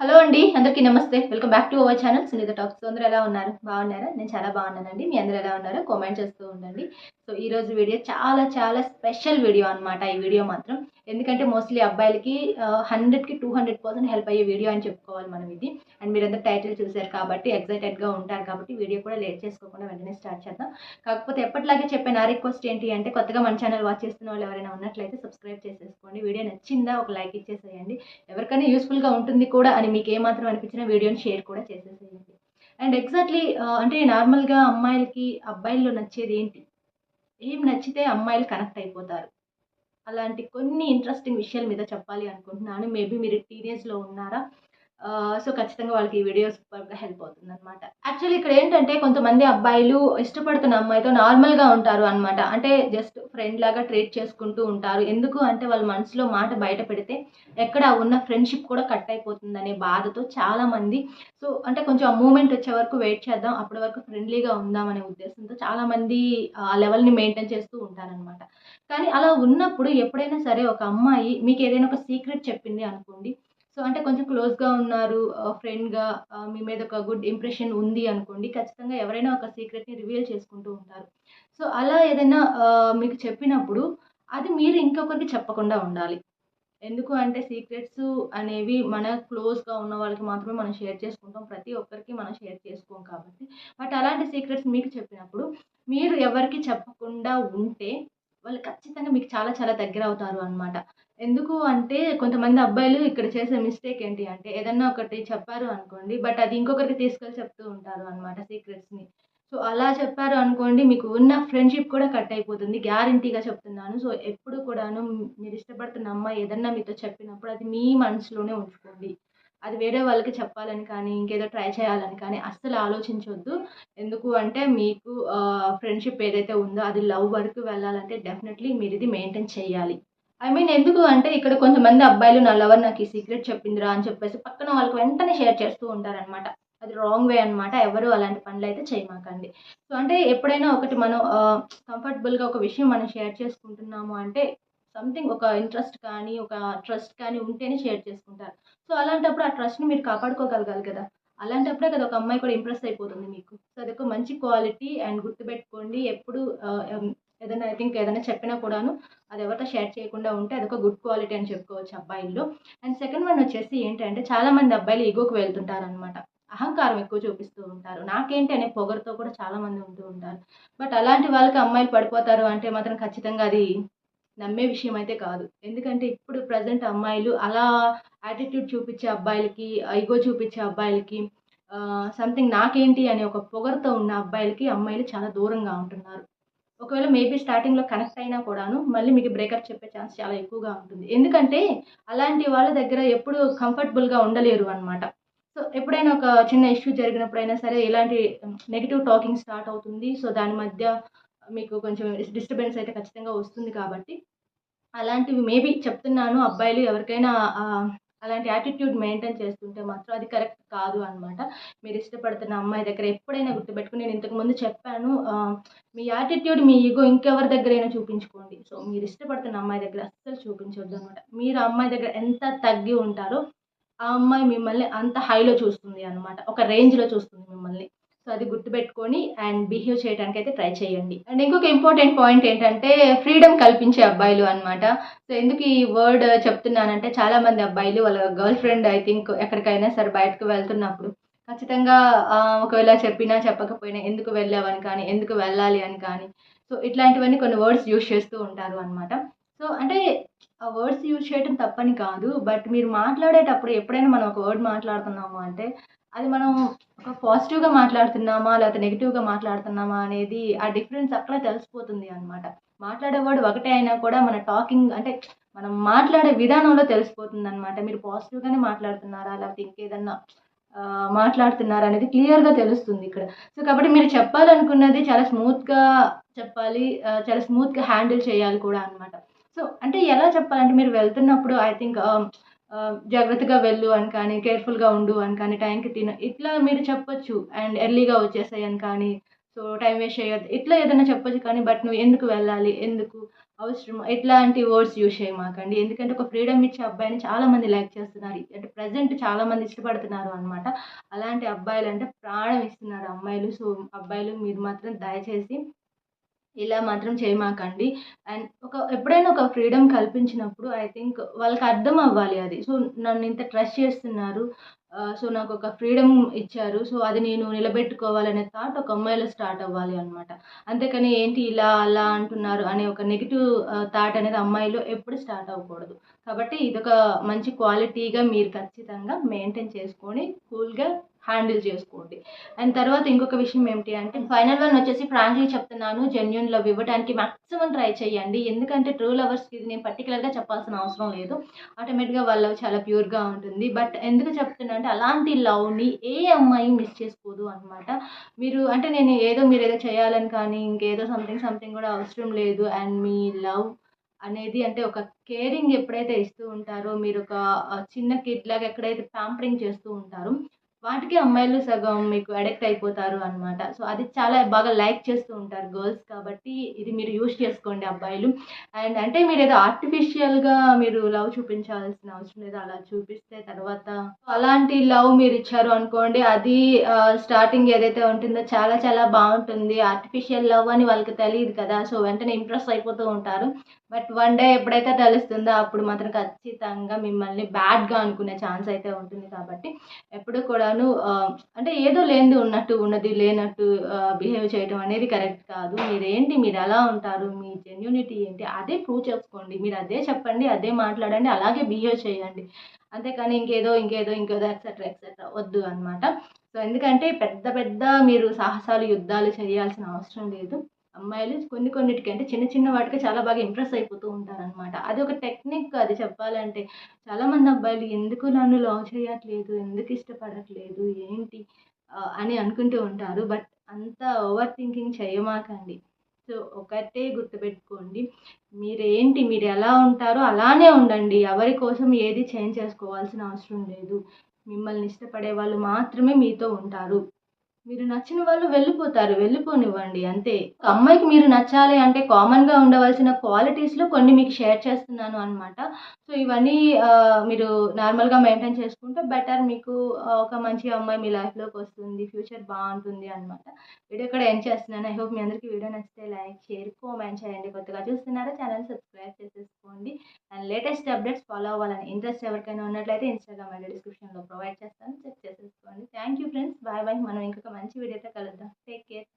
Hello అండి అందరికీ నమస్తే. Welcome back to our channel. Sunitha talks. అందరూ ఎలా ఉన్నారు? బాగున్నారా? నేను చాలా బాగున్నానండి. మీ అందరూ ఎలా ఉన్నారో కామెంట్ చేస్తూ ఉండండి. సో ఈ రోజు వీడియో చాలా చాలా స్పెషల్ వీడియో అనమాట ఈ వీడియో మాత్రం ఎందుకంటే మోస్ట్లీ అబ్బాయిలకి హండ్రెడ్కి టూ హండ్రెడ్ పర్సెంట్ హెల్ప్ అయ్యే వీడియో అని చెప్పుకోవాలి మనం ఇది. అండ్ మీరందరూ టైటిల్ చూశారు కాబట్టి ఎక్సైటెడ్గా ఉంటారు కాబట్టి వీడియో కూడా లేట్ చేసుకోకుండా వెంటనే స్టార్ట్ చేద్దాం. కాకపోతే ఎప్పటిలాగే చెప్పే నా రిక్వెస్ట్ ఏంటి అంటే కొత్తగా మన ఛానల్ వాచ్ చేస్తున్న వాళ్ళు ఎవరైనా ఉన్నట్లయితే సబ్స్క్రైబ్ చేసేసుకోండి. వీడియో నచ్చిందా ఒక లైక్ ఇచ్చేసేయండి. ఎవరికైనా యూస్ఫుల్గా ఉంటుంది కూడా అని మీకు ఏమాత్రం అనిపించినా వీడియోని షేర్ కూడా చేసేసేయండి. అండ్ ఎగ్జాక్ట్లీ అంటే నార్మల్గా అమ్మాయిలకి అబ్బాయిల్లో నచ్చేది ఏంటి? ఏం నచ్చితే అమ్మాయిలు కనెక్ట్ అయిపోతారు. అలాంటి కొన్ని ఇంట్రెస్టింగ్ విషయాల మీద చెప్పాలి అనుకుంటున్నాను. మేబీ మీరు టీనేజ్లో ఉన్నారా? సో ఖచ్చితంగా వాళ్ళకి ఈ వీడియోస్ సూపర్గా హెల్ప్ అవుతుంది అనమాట యాక్చువల్లీ ఇక్కడ ఏంటంటే కొంతమంది అబ్బాయిలు ఇష్టపడుతున్న అమ్మాయితో నార్మల్గా ఉంటారు అనమాట అంటే జస్ట్ ఫ్రెండ్ లాగా ట్రీట్ చేసుకుంటూ ఉంటారు. ఎందుకు అంటే వాళ్ళ మనసులో మాట బయట పెడితే ఎక్కడ ఉన్న ఫ్రెండ్షిప్ కూడా కట్ అయిపోతుంది అనే బాధతో చాలామంది. సో అంటే కొంచెం ఆ మూమెంట్ వచ్చే వరకు వెయిట్ చేద్దాం అప్పటి వరకు ఫ్రెండ్లీగా ఉందాం అనే ఉద్దేశంతో చాలామంది ఆ లెవెల్ని మెయింటైన్ చేస్తూ ఉంటారనమాట కానీ అలా ఉన్నప్పుడు ఎప్పుడైనా సరే ఒక అమ్మాయి మీకు ఏదైనా ఒక సీక్రెట్ చెప్పింది అనుకోండి సో అంటే కొంచెం క్లోజ్గా ఉన్నారు ఫ్రెండ్గా మీ మీద ఒక గుడ్ ఇంప్రెషన్ ఉంది అనుకోండి ఖచ్చితంగా ఎవరైనా ఒక సీక్రెట్ని రివీల్ చేసుకుంటూ ఉంటారు. సో అలా ఏదైనా మీకు చెప్పినప్పుడు అది మీరు ఇంకొకరికి చెప్పకుండా ఉండాలి. ఎందుకు అంటే సీక్రెట్స్ అనేవి మన క్లోజ్గా ఉన్న వాళ్ళకి మాత్రమే మనం షేర్ చేసుకుంటాం ప్రతి ఒక్కరికి మనం షేర్ చేసుకోం కాబట్టి. బట్ అలాంటి సీక్రెట్స్ మీకు చెప్పినప్పుడు మీరు ఎవరికి చెప్పకుండా ఉంటే వాళ్ళు ఖచ్చితంగా మీకు చాలా చాలా దగ్గర అవుతారు అనమాట ఎందుకు అంటే కొంతమంది అబ్బాయిలు ఇక్కడ చేసే మిస్టేక్ ఏంటి అంటే ఏదన్నా ఒకటి చెప్పారు అనుకోండి బట్ అది ఇంకొకరికి తీసుకెళ్ళి చెప్తూ ఉంటారు అనమాట సీక్రెట్స్ని సో అలా చెప్పారు అనుకోండి మీకు ఉన్న ఫ్రెండ్షిప్ కూడా కట్ అయిపోతుంది గ్యారంటీగా చెప్తున్నాను. సో ఎప్పుడు కూడాను మీరు ఇష్టపడుతున్న అమ్మాయి ఏదన్నా మీతో చెప్పినప్పుడు అది మీ మనసులోనే ఉంచుకోండి. అది వేరే వాళ్ళకి చెప్పాలని కానీ ఇంకేదో ట్రై చేయాలని కానీ అస్సలు ఆలోచించవద్దు ఎందుకు అంటే మీకు ఫ్రెండ్షిప్ ఏదైతే ఉందో అది లవ్ వరకు వెళ్ళాలంటే డెఫినెట్లీ మీరు ఇది మెయింటైన్ చేయాలి. ఐ మీన్ ఎందుకు అంటే ఇక్కడ కొంతమంది అబ్బాయిలు నా లవర్ నాకు ఈ సీక్రెట్ చెప్పిందిరా అని చెప్పేసి పక్కన వాళ్ళకి వెంటనే షేర్ చేస్తూ ఉంటారనమాట అది రాంగ్ వే అనమాట ఎవరు అలాంటి పనులు అయితే చేయమాకండి. సో అంటే ఎప్పుడైనా ఒకటి మనం కంఫర్టబుల్గా ఒక విషయం మనం షేర్ చేసుకుంటున్నాము అంటే సంథింగ్ ఒక ఇంట్రెస్ట్ కానీ ఒక ట్రస్ట్ కానీ ఉంటేనే షేర్ చేసుకుంటారు. సో అలాంటప్పుడు ఆ ట్రస్ట్ని మీరు కాపాడుకోగలగాలి కదా. అలాంటప్పుడే కదా ఒక అమ్మాయి కూడా ఇంప్రెస్ అయిపోతుంది మీకు. సో అదొక మంచి క్వాలిటీ అండ్ గుర్తుపెట్టుకోండి. ఎప్పుడు ఏదైనా ఐ థింక్ ఏదైనా చెప్పినా కూడాను అది ఎవరితో షేర్ చేయకుండా ఉంటే అదొక గుడ్ క్వాలిటీ అని చెప్పుకోవచ్చు అబ్బాయిల్లో. అండ్ సెకండ్ వన్ వచ్చేసి ఏంటంటే చాలామంది అబ్బాయిలు ఈగోకి వెళ్తుంటారు అనమాట అహంకారం ఎక్కువ చూపిస్తూ ఉంటారు. నాకేంటి అనే పొగరుతో కూడా చాలామంది ఉంటూ ఉంటారు. బట్ అలాంటి వాళ్ళకి అమ్మాయిలు పడిపోతారు అంటే మాత్రం ఖచ్చితంగా అది నమ్మే విషయం అయితే కాదు. ఎందుకంటే ఇప్పుడు ప్రజెంట్ అమ్మాయిలు అలా యాటిట్యూడ్ చూపించే అబ్బాయిలకి ఐగో చూపించే అబ్బాయిలకి సంథింగ్ నాకేంటి అనే ఒక పొగరుతో ఉన్న అబ్బాయిలకి అమ్మాయిలు చాలా దూరంగా ఉంటున్నారు. ఒకవేళ మేబీ స్టార్టింగ్లో కనెక్ట్ అయినా కూడాను మళ్ళీ మీకు బ్రేకప్ చెప్పే ఛాన్స్ చాలా ఎక్కువగా ఉంటుంది. ఎందుకంటే అలాంటి వాళ్ళ దగ్గర ఎప్పుడు కంఫర్టబుల్గా ఉండలేరు అనమాట సో ఎప్పుడైనా ఒక చిన్న ఇష్యూ జరిగినప్పుడైనా సరే ఇలాంటి నెగిటివ్ టాకింగ్ స్టార్ట్ అవుతుంది. సో దాని మధ్య మీకు కొంచెం డిస్టర్బెన్స్ అయితే ఖచ్చితంగా వస్తుంది కాబట్టి అలాంటివి మేబీ చెప్తున్నాను. అబ్బాయిలు ఎవరికైనా అలాంటి యాటిట్యూడ్ మెయింటైన్ చేస్తుంటే మాత్రం అది కరెక్ట్ కాదు అనమాట మీరు ఇష్టపడుతున్న అమ్మాయి దగ్గర ఎప్పుడైనా గుర్తుపెట్టుకుని నేను ఇంతకుముందు చెప్పాను మీ యాటిట్యూడ్ మీ ఈగో ఇంకెవరి దగ్గరైనా చూపించుకోండి. సో మీరు ఇష్టపడుతున్న అమ్మాయి దగ్గర అస్సలు చూపించవద్దు అనమాట మీరు ఆ అమ్మాయి దగ్గర ఎంత తగ్గి ఉంటారో ఆ అమ్మాయి మిమ్మల్ని అంత హైలో చూస్తుంది అనమాట ఒక రేంజ్లో చూస్తుంది మిమ్మల్ని. సో అది గుర్తుపెట్టుకొని అండ్ బిహేవ్ చేయడానికి అయితే ట్రై చేయండి. అండ్ ఇంకొక ఇంపార్టెంట్ పాయింట్ ఏంటంటే ఫ్రీడమ్ కల్పించే అబ్బాయిలు అనమాట సో ఎందుకు ఈ వర్డ్ చెప్తున్నానంటే చాలా మంది అబ్బాయిలు వాళ్ళ గర్ల్ ఫ్రెండ్ ఐ థింక్ ఎక్కడికైనా సరే బయటకు వెళ్తున్నప్పుడు ఖచ్చితంగా ఒకవేళ చెప్పినా చెప్పకపోయినా ఎందుకు వెళ్ళావని కానీ ఎందుకు వెళ్ళాలి అని కానీ సో ఇట్లాంటివన్నీ కొన్ని వర్డ్స్ యూజ్ చేస్తూ ఉంటారు అనమాట సో అంటే ఆ వర్డ్స్ యూజ్ చేయటం తప్పని కాదు బట్ మీరు మాట్లాడేటప్పుడు ఎప్పుడైనా మనం ఒక వర్డ్ మాట్లాడుతున్నాము అంటే అది మనం ఒక పాజిటివ్గా మాట్లాడుతున్నామా లేకపోతే నెగిటివ్గా మాట్లాడుతున్నామా అనేది ఆ డిఫరెన్స్ అక్కడ తెలిసిపోతుంది అనమాట మాట్లాడే వర్డ్ ఒకటే అయినా కూడా మన టాకింగ్ అంటే మనం మాట్లాడే విధానంలో తెలిసిపోతుంది అనమాట మీరు పాజిటివ్గానే మాట్లాడుతున్నారా లేకపోతే ఇంకేదన్నా మాట్లాడుతున్నారు మాట్లాడుతున్నారా అనేది క్లియర్గా తెలుస్తుంది ఇక్కడ. సో కాబట్టి మీరు చెప్పాలనుకున్నది చాలా స్మూత్గా చెప్పాలి చాలా స్మూత్గా హ్యాండిల్ చేయాలి కూడా అనమాట సో అంటే ఎలా చెప్పాలంటే మీరు వెళ్తున్నప్పుడు ఐ థింక్ జాగ్రత్తగా వెళ్ళు అని కానీ కేర్ఫుల్గా ఉండు అని కానీ టైంకి తిను. ఇట్లా మీరు చెప్పొచ్చు. అండ్ ఎర్లీగా వచ్చేసాయి అని కానీ సో టైం వేస్ట్ చేయొద్దు. ఇట్లా ఏదైనా చెప్పొచ్చు కానీ బట్ నువ్వు ఎందుకు వెళ్ళాలి? ఎందుకు? అవసరం? ఇట్లాంటి వర్డ్స్ యూజ్ చేయమాకండి ఎందుకంటే ఒక ఫ్రీడమ్ ఇచ్చే అబ్బాయిని చాలామంది లైక్ చేస్తున్నారు. అంటే ప్రజెంట్ చాలామంది ఇష్టపడుతున్నారు అనమాట అలాంటి అబ్బాయిలు అంటే ప్రాణం ఇస్తున్నారు అమ్మాయిలు. సో అబ్బాయిలు మీరు మాత్రం దయచేసి ఇలా మాత్రం చేయమాకండి. అండ్ ఒక ఎప్పుడైనా ఒక ఫ్రీడమ్ కల్పించినప్పుడు ఐ థింక్ వాళ్ళకి అర్థం అవ్వాలి అది. సో నన్ను ఇంత ట్రస్ట్ చేస్తున్నారు. సో నాకు ఒక ఫ్రీడమ్ ఇచ్చారు. సో అది నేను నిలబెట్టుకోవాలనే థాట్ ఒక అమ్మాయిలో స్టార్ట్ అవ్వాలి అనమాట అంతేకాని ఏంటి ఇలా అలా అంటున్నారు అనే ఒక నెగిటివ్ థాట్ అనేది అమ్మాయిలో ఎప్పుడు స్టార్ట్ అవ్వకూడదు. కాబట్టి ఇదొక మంచి క్వాలిటీగా మీరు ఖచ్చితంగా మెయింటైన్ చేసుకొని కూల్గా హ్యాండిల్ చేసుకోండి. అండ్ తర్వాత ఇంకొక విషయం ఏమిటి అంటే ఫైనల్ వన్ వచ్చేసి ఫ్రాంక్లీ చెప్తున్నాను జెన్యున్ లవ్ ఇవ్వడానికి మాక్సిమం ట్రై చేయండి. ఎందుకంటే ట్రూ లవర్స్కి ఇది నేను పర్టికులర్గా చెప్పాల్సిన అవసరం లేదు. ఆటోమేటిక్గా వాళ్ళ లవ్ చాలా ప్యూర్గా ఉంటుంది. బట్ ఎందుకు చెప్తున్నా అంటే అలాంటి లవ్ని ఏ అమ్మాయి మిస్ చేసుకోదు అనమాట మీరు అంటే నేను ఏదో మీరు ఏదో చేయాలని కానీ ఇంకేదో సంథింగ్ సంథింగ్ కూడా అవసరం లేదు. అండ్ మీ లవ్ అనేది అంటే ఒక కేరింగ్ ఎప్పుడైతే ఇస్తూ ఉంటారో మీరు ఒక చిన్న కిడ్ లాగా ఎక్కడైతే ప్యాంపరింగ్ చేస్తూ ఉంటారో వాటికి అమ్మాయిలు సగం మీకు అడిక్ట్ అయిపోతారు అనమాట సో అది చాలా బాగా లైక్ చేస్తూ ఉంటారు గర్ల్స్ కాబట్టి ఇది మీరు యూజ్ చేసుకోండి అబ్బాయిలు. అండ్ అంటే మీరు ఏదో ఆర్టిఫిషియల్గా మీరు లవ్ చూపించాల్సిన అవసరం లేదు అలా చూపిస్తే తర్వాత అలాంటి లవ్ మీరు ఇచ్చారు అనుకోండి అది స్టార్టింగ్ ఏదైతే ఉంటుందో చాలా చాలా బాగుంటుంది. ఆర్టిఫిషియల్ లవ్ అని వాళ్ళకి తెలియదు కదా సో వెంటనే ఇంప్రెస్ అయిపోతూ ఉంటారు. బట్ వన్ డే ఎప్పుడైతే తెలుస్తుందో అప్పుడు మాత్రం ఖచ్చితంగా మిమ్మల్ని బ్యాడ్గా అనుకునే ఛాన్స్ అయితే ఉంటుంది కాబట్టి ఎప్పుడు కూడా గాను అంటే ఏదో లేనిది ఉన్నట్టు ఉన్నది లేనట్టు బిహేవ్ చేయడం అనేది కరెక్ట్ కాదు. మీరేంటి మీరు ఎలా ఉంటారు మీ జెన్యూనిటీ ఏంటి అదే ప్రూవ్ చేసుకోండి. మీరు అదే చెప్పండి అదే మాట్లాడండి అలాగే బిహేవ్ చేయండి. అంతేకాని ఇంకేదో ఇంకేదో ఇంకేదో ఎక్సెట్రా ఎక్సెట్రా వద్దు అనమాట సో ఎందుకంటే పెద్ద పెద్ద మీరు సాహసాలు యుద్ధాలు చేయాల్సిన అవసరం లేదు. అమ్మాయిలు కొన్ని కొన్నిటికి అంటే చిన్న చిన్న వాటికి చాలా బాగా ఇంప్రెస్ అయిపోతూ ఉంటారనమాట అది ఒక టెక్నిక్ అది చెప్పాలంటే. చాలామంది అబ్బాయిలు ఎందుకు నన్ను లవ్ చేయట్లేదు? ఎందుకు ఇష్టపడట్లేదు? ఏంటి? అని అనుకుంటూ ఉంటారు. బట్ అంత ఓవర్ థింకింగ్ చేయమాకండి. సో ఒకటే గుర్తుపెట్టుకోండి. మీరేంటి? మీరు ఎలా ఉంటారో అలానే ఉండండి. ఎవరి కోసం ఏది చేంజ్ చేసుకోవాల్సిన అవసరం లేదు. మిమ్మల్ని ఇష్టపడే వాళ్ళు మాత్రమే మీతో ఉంటారు. మీరు నచ్చిన వాళ్ళు వెళ్ళిపోతారు వెళ్ళిపోనివ్వండి అంతే. అమ్మాయికి మీరు నచ్చాలి అంటే కామన్గా ఉండవలసిన క్వాలిటీస్లో కొన్ని మీకు షేర్ చేస్తున్నాను అనమాట సో ఇవన్నీ మీరు నార్మల్గా మెయింటైన్ చేసుకుంటే బెటర్ మీకు ఒక మంచి అమ్మాయి మీ లైఫ్లోకి వస్తుంది ఫ్యూచర్ బాగుంటుంది అనమాట వీడియో ఇక్కడ ఏం చేస్తున్నాను. ఐ హోప్ మీ అందరికీ వీడియో నచ్చితే లైక్ షేర్ కామెంట్ చేయండి. కొత్తగా చూస్తున్నారా ఛానల్ సబ్స్క్రైబ్ చేసేసుకోండి. అండ్ లేటెస్ట్ అప్డేట్స్ ఫాలో అవ్వాలని ఇంట్రెస్ట్ ఎవరికైనా ఉన్నట్లయితే ఇన్స్టాగ్రామ్ ఐడి డిస్క్రిప్షన్లో ప్రొవైడ్ చేస్తాను. చెక్ చేసేసుకోండి. Thank you friends bye bye మనం ఇంకొక మంచి వీడియోతో కలుద్దాం. Take care